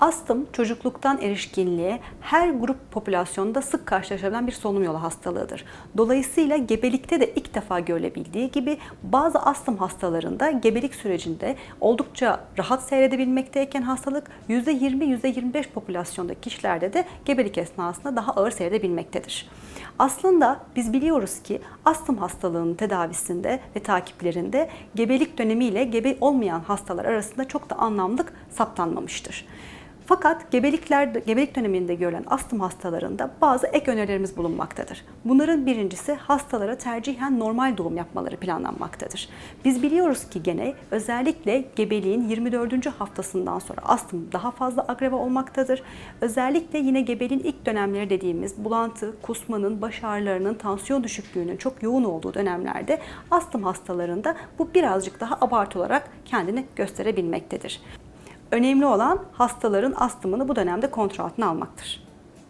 Astım çocukluktan erişkinliğe her grup popülasyonda sık karşılaşılan bir solunum yolu hastalığıdır. Dolayısıyla gebelikte de ilk defa görülebildiği gibi bazı astım hastalarında gebelik sürecinde oldukça rahat seyredebilmekteyken hastalık %20-%25 popülasyondaki kişilerde de gebelik esnasında daha ağır seyredebilmektedir. Aslında biz biliyoruz ki astım hastalığının tedavisinde ve takiplerinde gebelik dönemiyle gebe olmayan hastalar arasında çok da anlamlık saptanmamıştır. Fakat gebelikler, gebelik döneminde görülen astım hastalarında bazı ek önerilerimiz bulunmaktadır. Bunların birincisi hastalara tercihen normal doğum yapmaları planlanmaktadır. Biz biliyoruz ki gene özellikle gebeliğin 24. haftasından sonra astım daha fazla agrava olmaktadır. Özellikle yine gebeliğin ilk dönemleri dediğimiz bulantı, kusmanın, baş ağrılarının, tansiyon düşüklüğünün çok yoğun olduğu dönemlerde astım hastalarında bu birazcık daha abartı olarak kendini gösterebilmektedir. Önemli olan hastaların astımını bu dönemde kontrol altına almaktır.